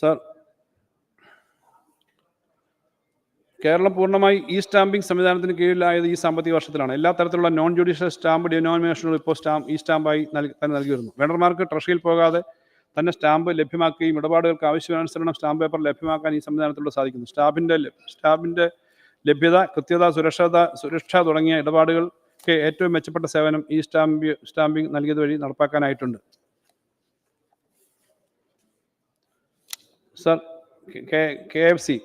Sir Keralam പൂർണമായി ഈ stamping സംവിധാനത്തിന് കീഴിലായത് ഈ സാമ്പത്തിക വർഷത്തിലാണ്. എല്ലാ തരത്തിലുള്ള നോൺ ജുഡീഷ്യൽ സ്റ്റാമ്പ് ഡിനോമിനേഷനുകൾ ഇപ്പോൾ സ്റ്റാമ്പ് ഈ സ്റ്റാമ്പായി തന്നെ നൽകി വരുന്നു. വെണ്ടർമാർക്ക് ട്രഷറിയിൽ പോകാതെ തന്നെ സ്റ്റാമ്പ് ലഭ്യമാക്കുകയും ഇടപാടുകൾക്ക് ആവശ്യാനുസരണം സ്റ്റാമ്പ് പേപ്പർ ലഭ്യമാക്കാൻ ഈ സംവിധാനത്തിലൂടെ സാധിക്കുന്നു. സ്റ്റാമ്പിന്റെ സ്റ്റാമ്പിന്റെ ലഭ്യത കൃത്യത സുരക്ഷത സുരക്ഷ തുടങ്ങിയ ഇടപാടുകൾക്ക് ഏറ്റവും മെച്ചപ്പെട്ട സേവനം ഈ സ്റ്റാമ്പ് സ്റ്റാമ്പിംഗ് നൽകിയത് വഴി നടപ്പാക്കാനായിട്ടുണ്ട്. Sir K F C.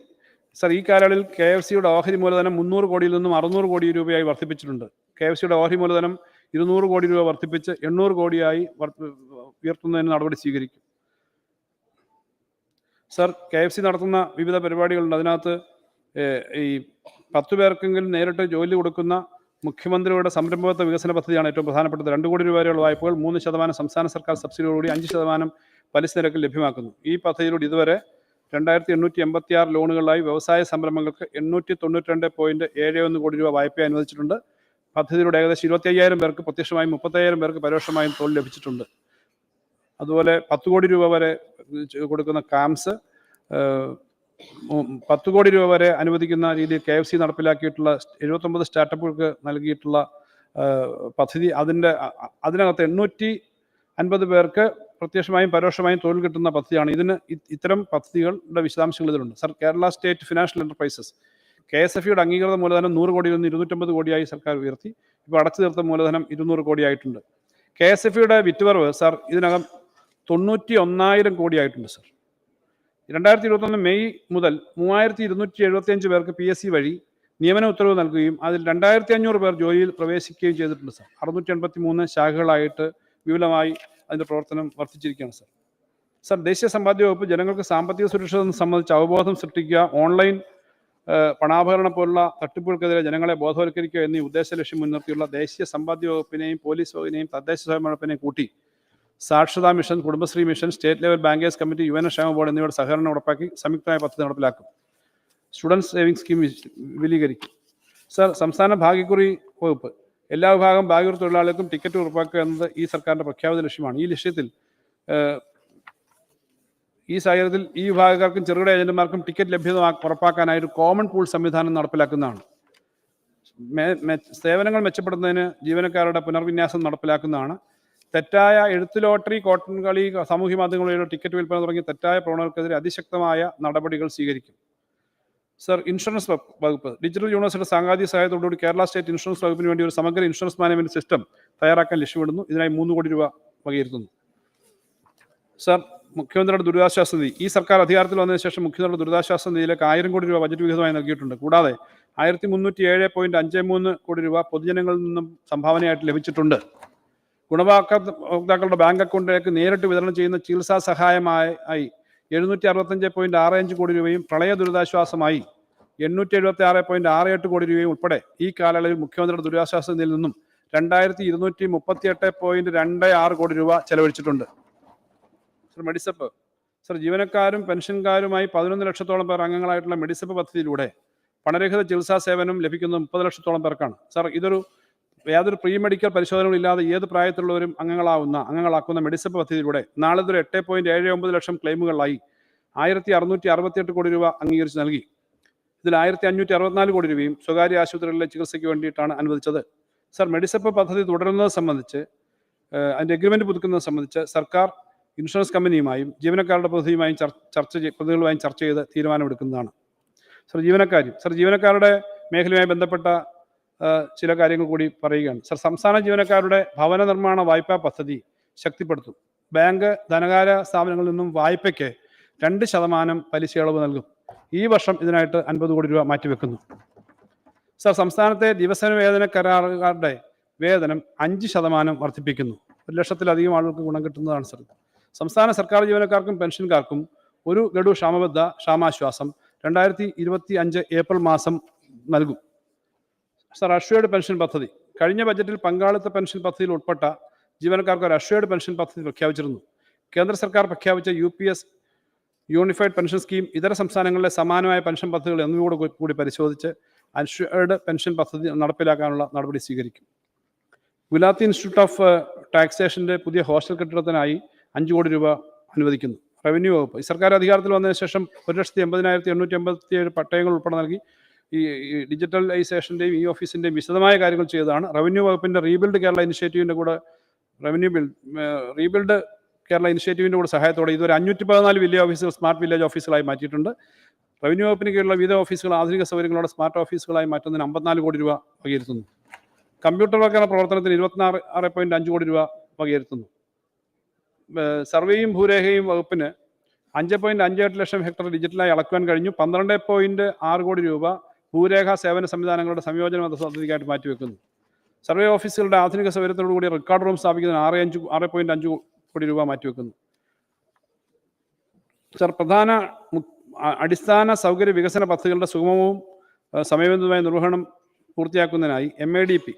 Sir ഈ കാലയളവിൽ കെ എഫ് സിയുടെ ഓഹരി മൂലധനം മുന്നൂറ് കോടിയിൽ നിന്നും അറുന്നൂറ് കോടി രൂപയായി വർദ്ധിപ്പിച്ചിട്ടുണ്ട്. കെ എഫ് സിയുടെ ഓഹരി മൂലധനം ഇരുന്നൂറ് കോടി രൂപ വർദ്ധിപ്പിച്ച് എണ്ണൂറ് കോടിയായി ഉയർത്തുന്നതിന് നടപടി സ്വീകരിക്കും. സർ കെ എഫ് സി നടത്തുന്ന വിവിധ പരിപാടികളുണ്ട്. അതിനകത്ത് ഈ പത്ത് പേർക്കെങ്കിലും നേരിട്ട് ജോലി കൊടുക്കുന്ന മുഖ്യമന്ത്രിയുടെ സംരംഭകത്വ വികസന പദ്ധതിയാണ് ഏറ്റവും പ്രധാനപ്പെട്ടത്. രണ്ട് കോടി രൂപ വരെയുള്ള വായ്പകൾ മൂന്ന് ശതമാനം സംസ്ഥാന സർക്കാർ സബ്സിഡിയോടുകൂടി അഞ്ച് ശതമാനം പലിശ നിരക്കിൽ ലഭ്യമാക്കുന്നു. ഈ പദ്ധതിയിലൂടെ ഇതുവരെ രണ്ടായിരത്തി എണ്ണൂറ്റി എൺപത്തി ആറ് ലോണുകളായി വ്യവസായ സംരംഭങ്ങൾക്ക് എണ്ണൂറ്റി തൊണ്ണൂറ്റി രണ്ട് പോയിന്റ് ഏഴ് ഒന്ന് കോടി രൂപ വായ്പ അനുവദിച്ചിട്ടുണ്ട്. പദ്ധതിയിലൂടെ ഏകദേശം ഇരുപത്തി അയ്യായിരം പേർക്ക് പ്രത്യക്ഷമായും മുപ്പത്തയ്യായിരം പേർക്ക് പരോക്ഷമായും തൊഴിൽ ലഭിച്ചിട്ടുണ്ട്. അതുപോലെ പത്ത് കോടി രൂപ വരെ കൊടുക്കുന്ന കാംസ് പത്ത് കോടി രൂപ വരെ അനുവദിക്കുന്ന രീതിയിൽ കെ എഫ് സി നടപ്പിലാക്കിയിട്ടുള്ള എഴുപത്തൊമ്പത് സ്റ്റാർട്ടപ്പുകൾക്ക് നൽകിയിട്ടുള്ള പദ്ധതി അതിന്റെ അതിനകത്ത് എണ്ണൂറ്റി അൻപത് പേർക്ക് പ്രത്യക്ഷമായും പരോക്ഷമായും തൊഴിൽ കിട്ടുന്ന പദ്ധതിയാണ്. ഇതിന് ഇത്തരം പദ്ധതികളുടെ വിശദാംശങ്ങൾ ഇതിലുണ്ട്. Sir Kerala state financial enterprises. K S F ഇയുടെ അംഗീകൃത മൂലധനം നൂറ് കോടിയിൽ നിന്ന് ഇരുന്നൂറ്റമ്പത് കോടിയായി സർക്കാർ ഉയർത്തി. ഇപ്പോൾ അടച്ചു തീർത്ത മൂലധനം ഇരുന്നൂറ് കോടിയായിട്ടുണ്ട് കെ എസ് എഫ് ഇയുടെ വിറ്റുവരവ് സാർ ഇതിനകം തൊണ്ണൂറ്റി ഒന്നായിരം കോടിയായിട്ടുണ്ട് സർ. രണ്ടായിരത്തി ഇരുപത്തൊന്ന് മെയ് മുതൽ മൂവായിരത്തി ഇരുന്നൂറ്റി എഴുപത്തിയഞ്ച് പേർക്ക് പി എസ് സി വഴി നിയമന ഉത്തരവ് നൽകുകയും അതിൽ രണ്ടായിരത്തി അഞ്ഞൂറ് പേർ ജോലിയിൽ പ്രവേശിക്കുകയും ചെയ്തിട്ടുണ്ട് സർ. അറുന്നൂറ്റി എൺപത്തി മൂന്ന് ശാഖകളായിട്ട് വിപുലമായി അതിന്റെ പ്രവർത്തനം വർദ്ധിച്ചിരിക്കുകയാണ് സർ. സർ ദേശീയ സമ്പാദ്യ വകുപ്പ് ജനങ്ങൾക്ക് സാമ്പത്തിക സുരക്ഷ സംബന്ധിച്ച് അവബോധം സൃഷ്ടിക്കുക ഓൺലൈൻ പണാഭരണം പോലുള്ള തട്ടിപ്പുകൾക്കെതിരെ ജനങ്ങളെ ബോധവൽക്കരിക്കുക എന്നീ ഉദ്ദേശ ലക്ഷ്യം മുൻനിർത്തിയുള്ള ദേശീയ സമ്പാദ്യ വകുപ്പിനെയും പോലീസ് വകുപ്പിനെയും തദ്ദേശ സ്വയംഭരണ വകുപ്പിനെയും കൂട്ടി സാക്ഷരതാ mission Kudumbashree mission state level bankers committee U N ക്ഷേമ ബോർഡ് എന്നിവയുടെ സഹകരണം ഉറപ്പാക്കി സംയുക്തമായ പദ്ധതി നടപ്പിലാക്കും. സ്റ്റുഡൻസ് സേവിംഗ് സ്കീം വിപുലീകരിക്കും. സർ സംസ്ഥാന ഭാഗ്യക്കുറി വകുപ്പ്. എല്ലാ വിഭാഗം ഭാഗ്യക്കുറി തൊഴിലാളികൾക്കും ടിക്കറ്റ് ഉറപ്പാക്കുക എന്നത് ഈ സർക്കാരിന്റെ പ്രഖ്യാപിത ലക്ഷ്യമാണ്. ഈ ലക്ഷ്യത്തിൽ ഈ സാഹചര്യത്തിൽ ഈ വിഭാഗക്കാർക്കും ചെറുകിട ഏജന്റുമാർക്കും ടിക്കറ്റ് ലഭ്യത ഉറപ്പാക്കാനായി ഒരു കോമൺ പൂൾ സംവിധാനം നടപ്പിലാക്കുന്നതാണ്. സേവനങ്ങൾ മെച്ചപ്പെടുന്നതിന് ജീവനക്കാരുടെ പുനർവിന്യാസം നടപ്പിലാക്കുന്നതാണ്. തെറ്റായ എഴുത്ത് ലോട്ടറി കോട്ടൺ കളി സാമൂഹ്യ മാധ്യമങ്ങളിലോ ടിക്കറ്റ് വിൽപ്പന തുടങ്ങിയ തെറ്റായ പ്രവണതകൾക്കെതിരെ അതിശക്തമായ നടപടികൾ സ്വീകരിക്കും. സർ ഇൻഷുറൻസ് വകുപ്പ്. ഡിജിറ്റൽ യൂണിവേഴ്സിറ്റി സാങ്കേതിക സഹായത്തോടുകൂടി കേരള സ്റ്റേറ്റ് ഇൻഷുറൻസ് വകുപ്പിന് വേണ്ടി ഒരു സമഗ്ര ഇൻഷുറൻസ് മാനേജ്മെന്റ് സിസ്റ്റം തയ്യാറാക്കാൻ ലക്ഷ്യമിടുന്നു. ഇതിനായി മൂന്ന് കോടി രൂപ വകയിരുത്തുന്നു. സർ മുഖ്യമന്ത്രിയുടെ ദുരിതാശ്വാസ നിധി. ഈ സർക്കാർ അധികാരത്തിൽ വന്നതിന് ശേഷം മുഖ്യമന്ത്രിയുടെ ദുരിതാശ്വാസ നിധിയിലേക്ക് ആയിരം കോടി രൂപ ബജറ്റ് വിഹിതമായി നൽകിയിട്ടുണ്ട്. കൂടാതെ ആയിരത്തി മുന്നൂറ്റി ഏഴ് പോയിന്റ് അഞ്ച് മൂന്ന് കോടി രൂപ പൊതുജനങ്ങളിൽ നിന്നും സംഭാവനയായിട്ട് ലഭിച്ചിട്ടുണ്ട്. ഗുണഭോക്താക്കളുടെ ബാങ്ക് അക്കൗണ്ടിലേക്ക് നേരിട്ട് വിതരണം ചെയ്യുന്ന ചികിത്സാ സഹായമായി ആയി. എഴുന്നൂറ്റി അറുപത്തഞ്ച് പോയിന്റ് ആറ് അഞ്ച് കോടി രൂപയും പ്രളയ ദുരിതാശ്വാസമായി എണ്ണൂറ്റി എഴുപത്തി ആറ് പോയിന്റ് ആറ് എട്ട് കോടി രൂപയും ഉൾപ്പെടെ ഈ കാലയളവിൽ മുഖ്യമന്ത്രിയുടെ ദുരിതാശ്വാസ നിധിയിൽ നിന്നും രണ്ടായിരത്തി ഇരുന്നൂറ്റി മുപ്പത്തി എട്ട് പോയിന്റ് രണ്ട് ആറ് കോടി രൂപ ചെലവഴിച്ചിട്ടുണ്ട്. സർ മെഡിസപ്പ്. സർ ജീവനക്കാരും പെൻഷൻകാരുമായി പതിനൊന്ന് ലക്ഷത്തോളം പേർ അംഗങ്ങളായിട്ടുള്ള മെഡിസപ്പ് പദ്ധതിയിലൂടെ പണരഹിത ചികിത്സാ സേവനം ലഭിക്കുന്നത് മുപ്പത് ലക്ഷത്തോളം പേർക്കാണ്. സർ ഇതൊരു യാതൊരു പ്രീ മെഡിക്കൽ പരിശോധനകളില്ലാതെ ഏത് പ്രായത്തിലുള്ളവരും അംഗങ്ങളാവുന്ന അംഗങ്ങളാക്കുന്ന മെഡിസപ്പ് പദ്ധതിയിലൂടെ നാളെ ഇതൊരു എട്ട് പോയിന്റ് ഏഴ് ഒമ്പത് ലക്ഷം ക്ലെയിമുകളായി ആയിരത്തി അറുന്നൂറ്റി അറുപത്തിയെട്ട് കോടി രൂപ അംഗീകരിച്ച് നൽകി. ഇതിൽ ആയിരത്തി അഞ്ഞൂറ്റി അറുപത്തിനാല് കോടി രൂപയും സ്വകാര്യ ആശുപത്രികളിലെ ചികിത്സയ്ക്ക് വേണ്ടിയിട്ടാണ് അനുവദിച്ചത്. സർ മെഡിസപ്പ് പദ്ധതി തുടരുന്നത് സംബന്ധിച്ച് അതിന്റെ അഗ്രിമെന്റ് പുതുക്കുന്നത് സംബന്ധിച്ച് സർക്കാർ ഇൻഷുറൻസ് കമ്പനിയുമായും ജീവനക്കാരുടെ പ്രതിനിധിയുമായും ചർ- ചർച്ച പ്രതിനിധികളുമായും ചർച്ച ചെയ്ത് തീരുമാനമെടുക്കുന്നതാണ്. സർ ജീവനക്കാരും സർ ജീവനക്കാരുടെ മേഖലയുമായി ബന്ധപ്പെട്ട ചില കാര്യങ്ങൾ കൂടി പറയുകയാണ്. സർ സംസ്ഥാന ജീവനക്കാരുടെ ഭവന നിർമ്മാണ വായ്പാ പദ്ധതി ശക്തിപ്പെടുത്തും. ബാങ്ക് ധനകാര്യ സ്ഥാപനങ്ങളിൽ നിന്നും വായ്പയ്ക്ക് രണ്ട് ശതമാനം പലിശ ഇളവ് നൽകും. ഈ വർഷം ഇതിനായിട്ട് അൻപത് കോടി രൂപ മാറ്റിവെക്കുന്നു. സർ സംസ്ഥാനത്തെ ദിവസന വേതന കരാറുകാരുടെ വേതനം അഞ്ച് ശതമാനം വർദ്ധിപ്പിക്കുന്നു. ഒരു ലക്ഷത്തിലധികം ആളുകൾക്ക് ഗുണം കിട്ടുന്നതാണ് സർ. സംസ്ഥാന സർക്കാർ ജീവനക്കാർക്കും പെൻഷൻകാർക്കും ഒരു ഗഡു ക്ഷാമബദ്ധ ക്ഷാമാശ്വാസം രണ്ടായിരത്തി ഇരുപത്തി അഞ്ച് ഏപ്രിൽ മാസം നൽകും. സർ അഷ്വേർഡ് പെൻഷൻ പദ്ധതി. കഴിഞ്ഞ ബജറ്റിൽ പങ്കാളിത്ത പെൻഷൻ പദ്ധതിയിൽ ഉൾപ്പെട്ട ജീവനക്കാർക്ക് ഒരു അഷ്വേർഡ് പെൻഷൻ പദ്ധതി പ്രഖ്യാപിച്ചിരുന്നു. കേന്ദ്ര സർക്കാർ പ്രഖ്യാപിച്ച U P S unified pension scheme ഇതര സംസ്ഥാനങ്ങളിലെ സമാനമായ പെൻഷൻ പദ്ധതികൾ എന്നിവയോട് കൂടി പരിശോധിച്ച് അഷ്വേർഡ് പെൻഷൻ പദ്ധതി നടപ്പിലാക്കാനുള്ള നടപടി സ്വീകരിക്കും. ഗുലാത്തി ഇൻസ്റ്റിറ്റ്യൂട്ട് ഓഫ് ടാക്സേഷന്റെ പുതിയ ഹോസ്റ്റൽ കെട്ടിടത്തിനായി അഞ്ച് കോടി രൂപ അനുവദിക്കുന്നു. റവന്യൂ വകുപ്പ്. സർക്കാർ അധികാരത്തിൽ വന്നതിന് ശേഷം ഒരു ലക്ഷത്തി എൺപതിനായിരത്തി എണ്ണൂറ്റി എൺപത്തി ഏഴ് പട്ടയങ്ങൾ ഉൾപ്പെടെ നൽകി ഈ ഡിജിറ്റലൈസേഷന്റെയും ഈ ഓഫീസിന്റെയും വിശദമായ കാര്യങ്ങൾ ചെയ്തതാണ്. റവന്യൂ വകുപ്പിന്റെ റീബിൽഡ് കേരള ഇനിഷ്യേറ്റീവിന്റെ കൂടെ റവന്യൂ ബിൽ റീബിൽഡ് കേരള ഇനിഷ്യേറ്റീവിന്റെ കൂടെ സഹായത്തോടെ ഇതുവരെ അഞ്ഞൂറ്റി പതിനാല് വില്ലേജ് ഓഫീസുകൾ സ്മാർട്ട് വില്ലേജ് ഓഫീസുകളായി മാറ്റിയിട്ടുണ്ട്. റവന്യൂ വകുപ്പിന് കീഴിലുള്ള വിവിധ ഓഫീസുകൾ ആധുനിക സൗകര്യങ്ങളോടെ സ്മാർട്ട് ഓഫീസുകളായി മാറ്റുന്നതിന് അമ്പത്തിനാല് കോടി രൂപ വകയിരുത്തുന്നു. കമ്പ്യൂട്ടർവൽക്കരണ പ്രവർത്തനത്തിന് ഇരുപത്തിനാറ് ആറ് പോയിന്റ് അഞ്ച് കോടി രൂപ വകയിരുത്തുന്നു. സർവേയും ഭൂരേഖയും വകുപ്പിന് അഞ്ച് പോയിന്റ് അഞ്ച് എട്ട് ലക്ഷം ഹെക്ടർ ഡിജിറ്റലായി അളക്കുവാൻ കഴിഞ്ഞു. പന്ത്രണ്ട് പോയിന്റ് ആറ് കോടി രൂപ ഭൂരേഖ സേവന സംവിധാനങ്ങളുടെ സംയോജന പദ്ധതിക്കായിട്ട് മാറ്റിവെക്കുന്നു സർവേ ഓഫീസുകളുടെ ആധുനിക സൗകര്യത്തോടുകൂടി റെക്കോർഡ് റൂം സ്ഥാപിക്കുന്നതിന് ആറ് അഞ്ച് ആറ് പോയിന്റ് അഞ്ച് കോടി രൂപ മാറ്റിവെക്കുന്നു സർ പ്രധാന അടിസ്ഥാന സൗകര്യ വികസന പദ്ധതികളുടെ സുഗമവും സമയബന്ധിതമായ നിർവഹണം പൂർത്തിയാക്കുന്നതിനായി എം എ ഡി പി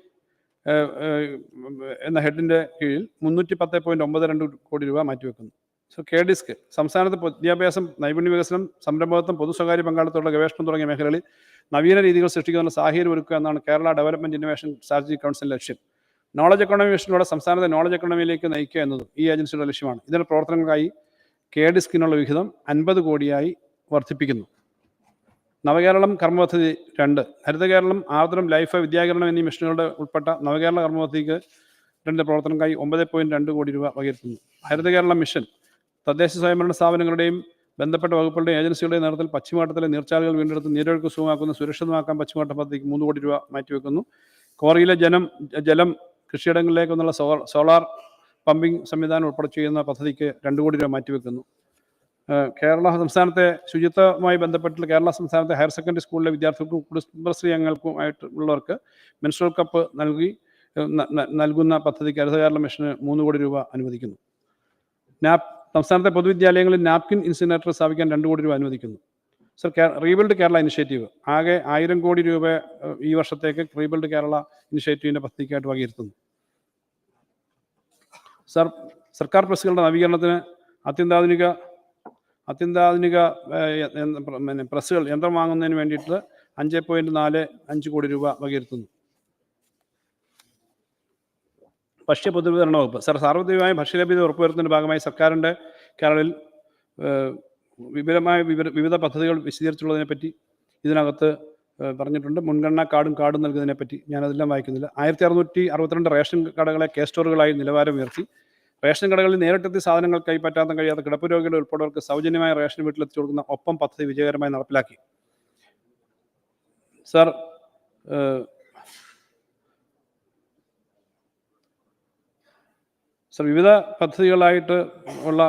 എന്ന ഹെഡിന്റെ കീഴിൽ മുന്നൂറ്റി പത്ത് പോയിന്റ് ഒമ്പത് രണ്ട് കോടി രൂപ മാറ്റിവെക്കുന്നു സോ കെ ഡിസ്ക് സംസ്ഥാനത്ത് വിദ്യാഭ്യാസം നൈപുണ്യ വികസനം സംരംഭകത്വം പൊതു സ്വകാര്യ പങ്കാളിത്തമുള്ള ഗവേഷണം തുടങ്ങിയ മേഖലകളിൽ നവീന രീതികൾ സൃഷ്ടിക്കുന്ന സാഹചര്യം ഒരുക്കുക എന്നാണ് Kerala development innovation strategy council ലക്ഷ്യം. നോളജ് എക്കോണമി മിഷനിലൂടെ സംസ്ഥാനത്തെ നോളജ് എക്കോണമിയിലേക്ക് നയിക്കുക എന്നതും ഈ ഏജൻസിയുടെ ലക്ഷ്യമാണ്. ഇതിന്റെ പ്രവർത്തനങ്ങൾക്കായി കെ ഡിസ്കിനുള്ള വിഹിതം അൻപത് കോടിയായി വർദ്ധിപ്പിക്കുന്നു. നവകേരളം കർമ്മപദ്ധതി രണ്ട്. ഹരിത കേരളം ആർദ്രം ലൈഫ് വിദ്യാകരണം എന്നീ മിഷനുകളുടെ ഉൾപ്പെട്ട നവകേരള കർമ്മപദ്ധതിക്ക് രണ്ട് പ്രവർത്തനങ്ങൾക്കായി ഒമ്പത് പോയിന്റ് രണ്ട് കോടി രൂപ വകയിരുത്തുന്നു. ഹരിത കേരളം മിഷൻ തദ്ദേശ സ്വയംഭരണ സ്ഥാപനങ്ങളുടെയും ബന്ധപ്പെട്ട വകുപ്പുകളുടെ ഏജൻസികളുടെ നേതൃത്വത്തിൽ പശ്ചിമഘട്ടത്തിലെ നീർച്ചാലുകൾ വീണ്ടെടുത്ത് നീരൊഴുക്ക് സുഖമാക്കുന്ന സുരക്ഷിതമാക്കാൻ പശ്ചിമഘട്ട പദ്ധതിക്ക് മൂന്ന് കോടി രൂപ മാറ്റിവെക്കുന്നു. കോറിയിലെ ജനം ജലം കൃഷിയിടങ്ങളിലേക്കുള്ള സോളാർ പമ്പിംഗ് സംവിധാനം ഉൾപ്പെടെ ചെയ്യുന്ന പദ്ധതിക്ക് രണ്ട് കോടി രൂപ മാറ്റിവെക്കുന്നു. കേരള സംസ്ഥാനത്തെ ശുചിത്വമായി ബന്ധപ്പെട്ട് കേരള സംസ്ഥാനത്തെ ഹയർ സെക്കൻഡറി സ്കൂളിലെ വിദ്യാർത്ഥികൾക്കും കുടുംബശ്രീ അംഗങ്ങൾക്കും ആയിട്ട് ഉള്ളവർക്ക് മെൻസ്ട്രൽ കപ്പ് നൽകി നൽകുന്ന പദ്ധതിക്ക് ഹരിതകേരള മിഷന് മൂന്ന് കോടി രൂപ അനുവദിക്കുന്നു. നാപ് സംസ്ഥാനത്തെ പൊതുവിദ്യാലയങ്ങളിൽ നാപ്കിൻ ഇൻസിനേറ്റർ സ്ഥാപിക്കാൻ രണ്ട് കോടി രൂപ അനുവദിക്കുന്നു. Sir rebuild Kerala initiative. ആകെ ആയിരം കോടി രൂപ ഈ വർഷത്തേക്ക് റീബിൽഡ് കേരള ഇനിഷ്യേറ്റീവിന്റെ പദ്ധതിക്കായിട്ട് വകയിരുത്തുന്നു സർ സർക്കാർ പ്രസ്സുകളുടെ നവീകരണത്തിന് അത്യന്താധുനിക അത്യന്താധുനിക പ്രസ്സുകൾ യന്ത്രം വാങ്ങുന്നതിന് വേണ്ടിയിട്ട് അഞ്ച് പോയിന്റ് നാല് അഞ്ച് കോടി രൂപ വകയിരുത്തുന്നു ഭക്ഷ്യ പൊതുവിതരണ വകുപ്പ്. സർ സാർവത്രികമായ ഭക്ഷ്യലഭ്യത ഉറപ്പുവരുത്തുന്നതിന്റെ ഭാഗമായി സർക്കാരിന്റെ കേരളയിൽ വിപുലമായ വിവിധ പദ്ധതികൾ വിശദീകരിച്ചുള്ളതിനെ പറ്റി ഇതിനകത്ത് പറഞ്ഞിട്ടുണ്ട്. മുൻഗണന കാർഡും കാർഡും നൽകുന്നതിനെ പറ്റി ഞാനതെല്ലാം വായിക്കുന്നില്ല. ആയിരത്തി അറുന്നൂറ്റി അറുപത്തിരണ്ട് റേഷൻ കടകളെ കെ സ്റ്റോറുകളായി നിലവാരം ഉയർത്തി. റേഷൻ കടകളിൽ നേരിട്ടെത്തി സാധനങ്ങൾ കൈപ്പറ്റാൻ കഴിയാത്ത കിടപ്പ് രോഗികൾ സൗജന്യമായ റേഷൻ വീട്ടിലെത്തിച്ചു കൊടുക്കുന്ന ഒപ്പം പദ്ധതി വിജയകരമായി നടപ്പിലാക്കി. സർ സർ വിവിധ പദ്ധതികളായിട്ട് ഉള്ള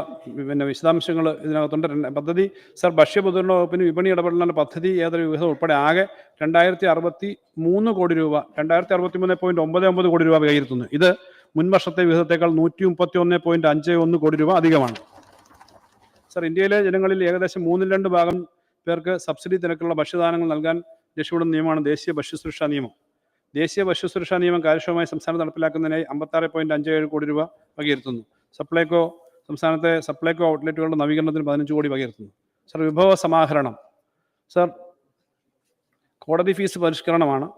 പിന്നെ വിശദാംശങ്ങൾ ഇതിനകത്തുണ്ട്. പദ്ധതി സർ ഭക്ഷ്യ പൊതുവിതരണ വകുപ്പിന് വിപണി ഇടപെടലിനുള്ള പദ്ധതി ഏതൊരു വിഹിതം ഉൾപ്പെടെ ആകെ രണ്ടായിരത്തി അറുപത്തി മൂന്ന് കോടി രൂപ രണ്ടായിരത്തി അറുപത്തി മൂന്ന് പോയിന്റ് ഒമ്പത് ഒമ്പത് കോടി രൂപ കൈയിരുത്തുന്നു ഇത് മുൻവർഷത്തെ വിഹിതത്തേക്കാൾ നൂറ്റി മുപ്പത്തി ഒന്ന് പോയിന്റ് അഞ്ച് ഒന്ന് കോടി രൂപ അധികമാണ്. സർ ഇന്ത്യയിലെ ജനങ്ങളിൽ ഏകദേശം മൂന്നിൽ രണ്ട് ഭാഗം പേർക്ക് സബ്സിഡി നിരക്കുള്ള ഭക്ഷ്യധാനങ്ങൾ നൽകാൻ ലക്ഷ്യമിടുന്ന നിയമമാണ് ദേശീയ ഭക്ഷ്യസുരക്ഷാ നിയമം. ദേശീയ ഭക്ഷ്യസുരക്ഷാ നിയമം കാര്യക്ഷമമായി സംസ്ഥാനം നടപ്പിലാക്കുന്നതിനായി അമ്പത്താറ് പോയിന്റ് അഞ്ച് ഏഴ് കോടി രൂപ വകയിരുത്തുന്നു. സപ്ലൈകോ സംസ്ഥാനത്തെ സപ്ലൈകോ ഔട്ട്ലെറ്റുകളുടെ നവീകരണത്തിന് പതിനഞ്ച് കോടി വകയിരുത്തുന്നു. സർ വിഭവ സമാഹരണം. സർ കോടതി ഫീസ് പരിഷ്കരണമാണ്.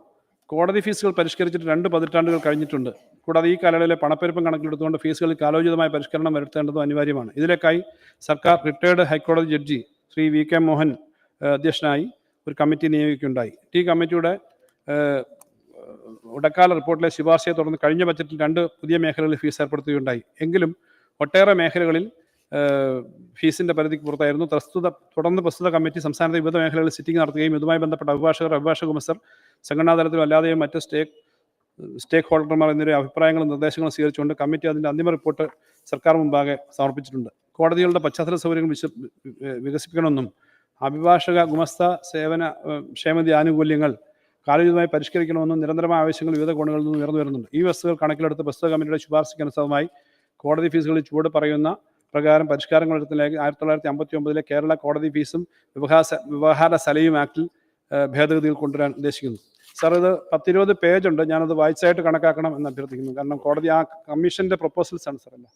കോടതി ഫീസുകൾ പരിഷ്കരിച്ചിട്ട് രണ്ട് പതിറ്റാണ്ടുകൾ കഴിഞ്ഞിട്ടുണ്ട്. കൂടാതെ ഈ കാലയളവിലെ പണപ്പെരുപ്പം കണക്കിലെടുത്തുകൊണ്ട് ഫീസുകളിൽ കാലോചിതമായ പരിഷ്കരണം വരുത്തേണ്ടതും അനിവാര്യമാണ്. ഇതിലേക്കായി സർക്കാർ റിട്ടയർഡ് ഹൈക്കോടതി judge Shri V K Mohan അധ്യക്ഷനായി ഒരു കമ്മിറ്റി നിയോഗിക്കുകയുണ്ടായി. ഈ കമ്മിറ്റിയുടെ ഇടക്കാല റിപ്പോർട്ടിലെ ശുപാർശയെ തുടർന്ന് കഴിഞ്ഞ ബജറ്റിൽ രണ്ട് പുതിയ മേഖലകളിൽ ഫീസ് ഏർപ്പെടുത്തുകയുണ്ടായി. എങ്കിലും ഒട്ടേറെ മേഖലകളിൽ ഫീസിന്റെ പരിധിക്ക് പുറത്തായിരുന്നു. പ്രസ്തുത തുടർന്ന് പ്രസ്തുത കമ്മിറ്റി സംസ്ഥാനത്തെ വിവിധ മേഖലകളിൽ സിറ്റിംഗ് നടത്തുകയും ഇതുമായി ബന്ധപ്പെട്ട അഭിഭാഷകർ അഭിഭാഷക ഉമസർ സംഘടനാതലത്തിലും അല്ലാതെയും മറ്റ് സ്റ്റേക്ക് സ്റ്റേക്ക് ഹോൾഡർമാർ എന്നിവരുടെ അഭിപ്രായങ്ങളും നിർദ്ദേശങ്ങളും സ്വീകരിച്ചുകൊണ്ട് കമ്മിറ്റി അതിന്റെ അന്തിമ റിപ്പോർട്ട് സർക്കാർ മുമ്പാകെ സമർപ്പിച്ചിട്ടുണ്ട്. കോടതികളുടെ പശ്ചാത്തല സൗകര്യങ്ങൾ വികസിപ്പിക്കണമെന്നും അഭിഭാഷക ഗുമസ്ത സേവന ക്ഷേമതി ആനുകൂല്യങ്ങൾ കാലോചിതമായി പരിഷ്കരിക്കണമെന്നും നിരന്തരമായ ആവശ്യങ്ങൾ വിവിധ കോണുകളിൽ നിന്ന് ഉയർന്നു വരുന്നുണ്ട്. ഈ വസ്തുക്കൾ കണക്കിലെടുത്ത് പുസ്തക കമ്മിറ്റിയുടെ ശുപാർശയ്ക്കനുസൃതമായി കോടതി ഫീസുകളിൽ ചൂട് പറയുന്ന പ്രകാരം പരിഷ്കാരങ്ങൾ വരുത്തുന്നതിലേക്ക് ആയിരത്തി തൊള്ളായിരത്തി അമ്പത്തി ഒമ്പതിലെ കേരള കോടതി ഫീസും വ്യവഹാര വ്യവഹാര സലയും ആക്ടിൽ ഭേദഗതികൾ കൊണ്ടുവരാൻ ഉദ്ദേശിക്കുന്നു. സാർ ഇത് പത്തിരുപത് പേജ് ഉണ്ട്. ഞാനത് വായിച്ചായിട്ട് കണക്കാക്കണം എന്ന് അഭ്യർത്ഥിക്കുന്നു. കാരണം കോടതി ആ കമ്മീഷന്റെ പ്രപ്പോസൽസ് ആണ് സാർ എല്ലാം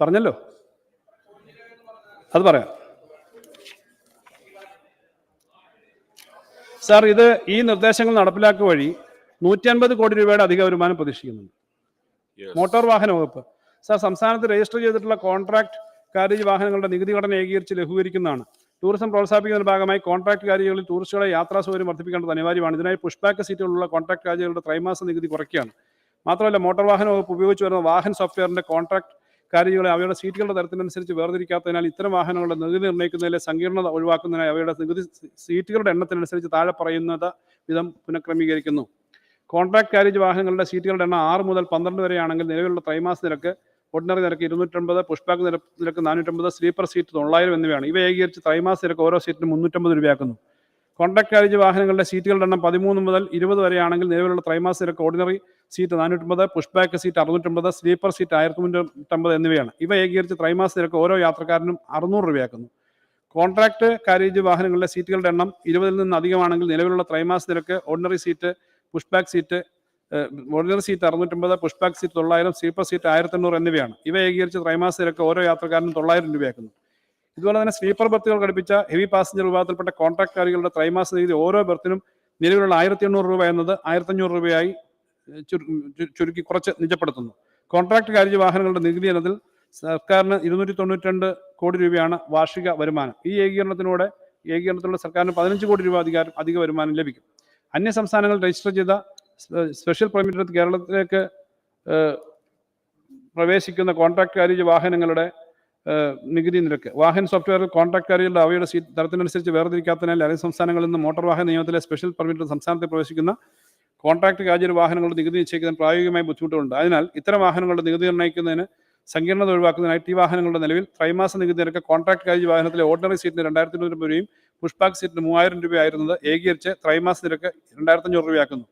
പറഞ്ഞല്ലോ? അത് പറയാം. സാർ ഇത് ഈ നിർദ്ദേശങ്ങൾ നടപ്പിലാക്കുക വഴി നൂറ്റി അൻപത് കോടി രൂപയുടെ അധിക വരുമാനം പ്രതീക്ഷിക്കുന്നുണ്ട്. മോട്ടോർ വാഹന വകുപ്പ്. സാർ സംസ്ഥാനത്ത് രജിസ്റ്റർ ചെയ്തിട്ടുള്ള കോൺട്രാക്ട് കാരേജ് വാഹനങ്ങളുടെ നികുതി ഘടന ഏകീകരിച്ച് ലഘൂകരിക്കുന്നതാണ്. ടൂറിസം പ്രോത്സാഹിപ്പിക്കുന്നതിന്റെ ഭാഗമായി കോൺട്രാക്ട് കാര്യങ്ങളിൽ ടൂറിസ്റ്റുകളെ യാത്രാ സൗകര്യം വർദ്ധിപ്പിക്കേണ്ടത് അനിവാര്യമാണ്. ഇതിനായി പുഷ്ബാക്ക് സീറ്റുകളുള്ള കോൺട്രാക്ട് കാരേജുകളുടെ ത്രൈമാസ നികുതി കുറയ്ക്കുകയാണ്. മാത്രമല്ല മോട്ടോർ വാഹന വകുപ്പ് ഉപയോഗിച്ച് വരുന്ന വാഹൻ സോഫ്റ്റ്വെയറിന്റെ കോൺട്രാക്ട് കാരേജുകളെ അവയുടെ സീറ്റുകളുടെ തരത്തിനനുസരിച്ച് വേർതിരിക്കാത്തതിനാൽ ഇത്തരം വാഹനങ്ങളുടെ നികുതി നിർണയിക്കുന്നതിലെ സങ്കീർണത ഒഴിവാക്കുന്നതിനായി അവയുടെ നികുതി സീറ്റുകളുടെ എണ്ണത്തിനനുസരിച്ച് താഴെ പറയുന്നത് വിധം പുനഃക്രമീകരിക്കുന്നു. കോൺട്രാക്ട് കാരേജ് വാഹനങ്ങളുടെ സീറ്റുകളുടെ എണ്ണം ആറ് മുതൽ പന്ത്രണ്ട് വരെയാണെങ്കിൽ നിലവിലുള്ള ത്രൈമാസ നിരക്ക് ഓർഡിനറി നിരക്ക് ഇരുന്നൂറ്റമ്പത് പുഷ്പാക്ക് നിര നിരക്ക് നാനൂറ്റമ്പത് സ്ലീപ്പർ സീറ്റ് തൊള്ളായിരം എന്നിവയാണ്. ഇവ ഏകീകരിച്ച് ത്രൈമാസ നിരക്ക് ഓരോ സീറ്റിനും മുന്നൂറ്റമ്പത് രൂപയാക്കുന്നു. കോൺട്രാക്ട് കാരേജ് വാഹനങ്ങളുടെ സീറ്റുകളുടെ എണ്ണം പതിമൂന്ന് മുതൽ ഇരുപത് വരെയാണെങ്കിൽ നിലവിലുള്ള ത്രൈമാസ നിരക്ക് ഓർഡിനറി സീറ്റ് നാനൂറ്റമ്പത് പുഷ് ബാക്ക് സീറ്റ് അറുന്നൂറ്റമ്പത് സ്ലീപ്പർ സീറ്റ് ആയിരത്തി മുന്നൂറ്റമ്പത് എന്നിവയാണ്. ഇവ ഏകീകരിച്ച് നിരക്ക് ഓരോ യാത്രക്കാരനും അറുന്നൂറ് രൂപയാക്കുന്നു. കോൺട്രാക്ട് കാരേജ് വാഹനങ്ങളുടെ സീറ്റുകളുടെ എണ്ണം ഇരുപതിൽ നിന്ന് അധികമാണെങ്കിൽ നിലവിലുള്ള ത്രൈമാസ നിരക്ക് ordinary seat push back seat ordinary seat അറുന്നൂറ്റമ്പത് പുഷ് ബാക്ക് സീറ്റ് തൊള്ളായിരം സ്ലീപ്പർ സീറ്റ് ആയിരത്തി എണ്ണൂറ് എന്നിവയാണ്. ഇവ ഏകീകരിച്ച് ത്രൈമാസ നിരക്ക് ഓരോ യാത്രക്കാരനും തൊള്ളായിരം രൂപയാക്കുന്നു. ഇതുപോലെ തന്നെ സ്ലീപ്പർ ബർത്തുകൾ ഘടിപ്പിച്ച ഹെവി പാസഞ്ചർ വിഭാഗത്തിൽപ്പെട്ട കോൺട്രാക്ടുകാരികളുടെ ത്രൈമാസ നികുതി ഓരോ ബർത്തിനും നിലവിലുള്ള ആയിരത്തി എണ്ണൂറ് രൂപ എന്നത് ആയിരത്തഞ്ഞൂറ് രൂപയായി ചുരുക്കി കുറച്ച് നിജപ്പെടുത്തുന്നു. കോൺട്രാക്ട് കാര്യ വാഹനങ്ങളുടെ നികുതി എന്നതിൽ സർക്കാരിന് ഇരുന്നൂറ്റി തൊണ്ണൂറ്റി കോടി രൂപയാണ് വാർഷിക വരുമാനം. ഈ ഏകീകരണത്തിലൂടെ ഏകീകരണത്തിലൂടെ സർക്കാരിന് പതിനഞ്ച് കോടി രൂപ അധികാരം അധിക വരുമാനം ലഭിക്കും. അന്യ സംസ്ഥാനങ്ങൾ രജിസ്റ്റർ ചെയ്ത സ്പെഷ്യൽ പെർമിറ്റ് കേരളത്തിലേക്ക് പ്രവേശിക്കുന്ന കോൺട്രാക്ട് കാര്യ വാഹനങ്ങളുടെ നികുതി നിരക്ക്. വാഹൻ സോഫ്റ്റ്വെയറിൽ കോൺട്രാക്ട് കാരികളുടെ അവയുടെ സീറ്റ് തരത്തിനനുസരിച്ച് വേർതിരിക്കാത്തതിനാൽ അയൽ സംസ്ഥാനങ്ങളിൽ നിന്ന് മോട്ടോർ വാഹന നിയമത്തിലെ സ്പെഷ്യൽ പെർമിറ്റ് സംസ്ഥാനത്ത് പ്രവേശിക്കുന്ന കോൺട്രാക്ട് കാജർ വാഹനങ്ങളുടെ നികുതി നിശ്ചയിക്കാൻ പ്രായോഗികമായി ബുദ്ധിമുട്ടുകളുണ്ട്. അതിനാൽ ഇത്തരം വാഹനങ്ങളുടെ നികുതി നിർണയിക്കുന്നതിന് സങ്കീർണത ഒഴിവാക്കുന്നതിനായി ടി വാഹനങ്ങളുടെ നിലവിൽ ത്രൈമാസ നികുതി നിരക്ക് കോൺട്രാക്ട് കാജ് വാഹനത്തിലെ ഓർഡിനറി സീറ്റിന് രണ്ടായിരത്തി ഇരുന്നൂറ് രൂപയും പുഷ്പാക് സീറ്റിന് മൂവായിരം രൂപയായിരുന്നത് ഏകീകരിച്ച് ത്രൈമാസ നിരക്ക് രണ്ടായിരത്തി അഞ്ഞൂറ് രൂപയാക്കുന്നു.